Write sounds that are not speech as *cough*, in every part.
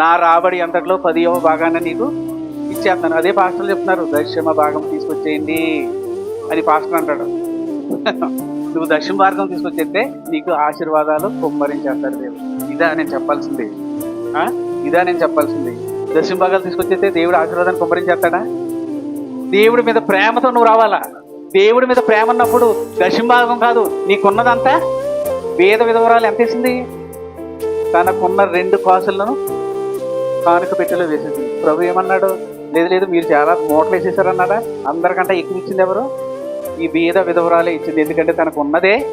నా రాబడి అంతట్లో పదివ భాగాన్ని నీకు ఇచ్చేస్తాను. అదే పాస్టర్లు చెప్తున్నారు దశమ భాగం తీసుకొచ్చేయండి అని పాస్టర్ అంటాడు. నువ్వు దశమ భాగం తీసుకొచ్చేస్తే నీకు ఆశీర్వాదాలు కుమ్మరించేస్తారు దేవుడు. ఇదా నేను చెప్పాల్సింది. ఇదా నేను చెప్పాల్సింది. దశమ భాగాలు తీసుకొచ్చేస్తే దేవుడు ఆశీర్వాదాన్ని కుమ్మరించేస్తాడా? దేవుడి మీద ప్రేమతో నువ్వు రావాలా? దేవుడి మీద ప్రేమ ఉన్నప్పుడు దశంభాగం కాదు నీకున్నదంతా వేద విధవరాలు ఎంత ఇస్తుంది తనకున్న రెండు కాసులను కానుక పెట్టెలో వేసింది. ప్రభు ఏమన్నాడు? లేదు లేదు మీరు చాలా మూటలు వేసేసారన్నాడా అందరికంటే ఎక్కువ ఇచ్చింది ఎవరు? ఈ బీద విధవరాలే ఇచ్చింది. ఎందుకంటే తనకు ఉన్నదే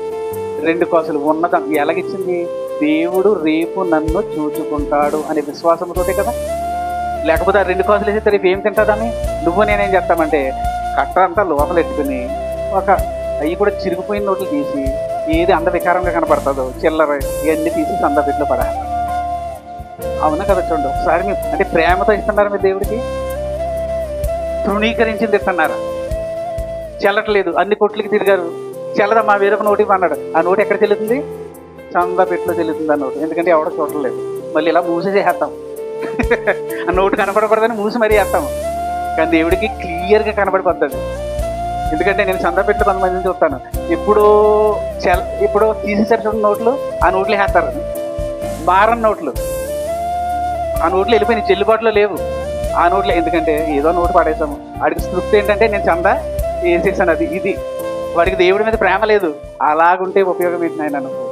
రెండు కాసులు. ఉన్నదం. ఎలాగిచ్చింది దేవుడు రేపు నన్ను చూచుకుంటాడు అనే విశ్వాసంతోటే కదా. లేకపోతే ఆ రెండు కాసులు వేసేస్తే రేపు ఏం తింటుందని నువ్వు నేనేం చేస్తామంటే కట్ట అంతా లోపల ఎత్తుకుని ఒక అవి కూడా చిరిగిపోయిన నోట్లు తీసి ఏది అందవికారంగా కనపడుతుందో చిల్లర ఇవన్నీ తీసి సందపెట్లో పడ అవునా కదా చూడండి ఒకసారి మీరు అంటే ప్రేమతో ఇస్తున్నారు మీ దేవుడికి? తృణీకరించింది ఇస్తున్నారు. చెల్లట్లేదు. అన్ని కొట్లకి తిరిగారు. చెల్లదమ్మా వేరొక నోటికి అన్నాడు ఆ నోటి ఎక్కడ చెల్లుతుంది చంద పెట్లో చెల్లుతుంది ఆ నోటు. ఎందుకంటే ఎవడో చూడలేదు మళ్ళీ ఇలా మూసేసేస్తాం *laughs* ఆ నోటు కనపడకూడదని మూసి మరీ వేస్తాం. కానీ దేవుడికి క్లియర్గా కనపడిపోతుంది ఎందుకంటే నేను చంద్రపెట్టు కొంతమందిని చూస్తాను. ఇప్పుడు చెల్ ఇప్పుడు తీసేసరి నోట్లు. ఆ నోట్లు వేస్తారు. మారన్ నోట్లు. ఆ నోట్లు వెళ్ళిపోయినాయి చెల్లుబాటులో లేవు. ఆ నోట్లు ఎందుకంటే ఏదో నోటు పడేసాము వాడికి స్క్రిప్ట్ ఏంటంటే నేను చందా వేసేసాను అది ఇది. వాడికి దేవుడి మీద ప్రేమ లేదు. అలాగుంటే ఉపయోగం ఏంటి నాయన నువ్వు?